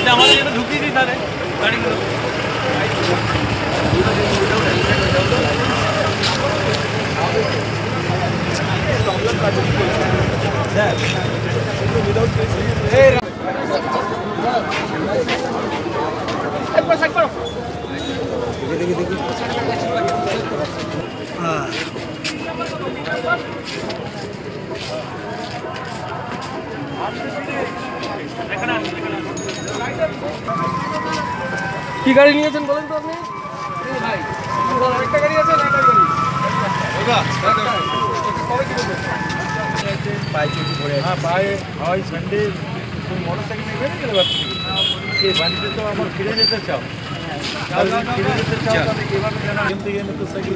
আচ্ছা আমাদের এটা ঢুকিয়ে দিই তাহলে গাড়িগুলো কি গাড়ি নিয়েছেন বলেন তো আপনি? একটা গাড়ি আছে না একটা গাড়ি হ্যাঁ পায়ে হয় সানডে তুমি মোটর সাইকেল নিয়ে গেলে তো আমার ফিরে যেতে যেতে চাও সাইকেল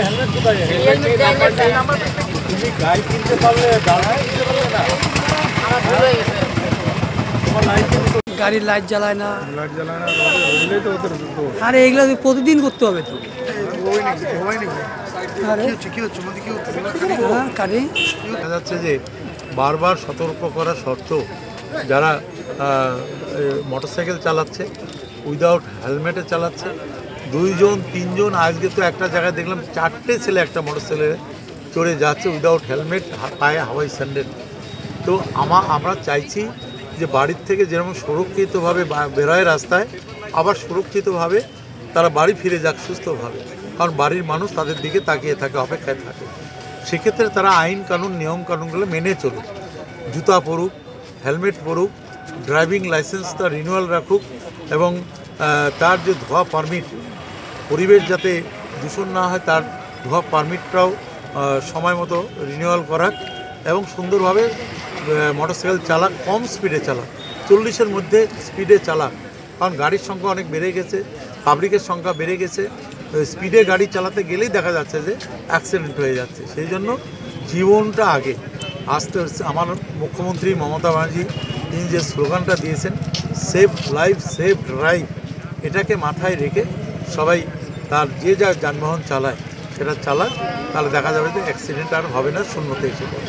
হেলমেট কোথায় হেলমেট দেয় না স্যার তুমি গাড়ি কিনতে পারলে দাঁড়ায় না আমার ভুল হয়ে গেছে তোমার লাইট কিনতে গাড়ির লাইট জ্বালায় না। লাইট জ্বালায় না হইলেই তো ওদের তো আরে এগুলো প্রতিদিন করতে হবে তো। আরে। দেখা যাচ্ছে যে বারবার সতর্ক করা সত্ত্বেও যারা মোটরসাইকেল চালাচ্ছে উইদাউট হেলমেটে চালাচ্ছে দুইজন তিনজন আজকে তো একটা জায়গায় দেখলাম চারটে ছেলে একটা মোটরসাইকেলে চড়ে যাচ্ছে উইদাউট হেলমেট পায়ে হাওয়াই স্যান্ডেল তো আমা আমরা চাইছি যে বাড়ির থেকে যেরকম সুরক্ষিতভাবে বেরোয় রাস্তায়, আবার সুরক্ষিতভাবে তারা বাড়ি ফিরে যাক সুস্থভাবে। কারণ বাড়ির মানুষ তাদের দিকে তাকিয়ে থাকে, অপেক্ষায় থাকে। সেক্ষেত্রে তারা আইন কানুন, নিয়ম কানুনগুলো মেনে চলুক। জুতা পরুক, হেলমেট পরুক, ড্রাইভিং লাইসেন্স তার রিনিউয়াল রাখুক এবং তার যে ধোয়া পারমিট পরিবেশ যাতে দূষণ না হয়, তার ধোয়া পারমিটটাও সময় মতো রিনিউয়াল করাক এবং সুন্দরভাবে মোটরসাইকেল চালাক, কম স্পিডে চালাক। চল্লিশের মধ্যে স্পিডে চালাক। কারণ গাড়ির সংখ্যা অনেক বেড়ে গেছে পাবলিকের সংখ্যা বেড়ে গেছে। স্পিডে গাড়ি চালাতে গেলেই দেখা যাচ্ছে যে অ্যাক্সিডেন্ট হয়ে যাচ্ছে। সেই জন্য জীবনটা আগে। আস্তে আমার মুখ্যমন্ত্রী মমতা ব্যানার্জি তিনি যে স্লোগানটা দিয়েছেন সেফ লাইফ সেফ ড্রাইভ এটাকে মাথায় রেখে সবাই তার যে যা যানবাহন চালায়, সেটা চালাক, তাহলে দেখা যাবে যে অ্যাক্সিডেন্ট আর হবে না, শূন্যতে এসে পড়ে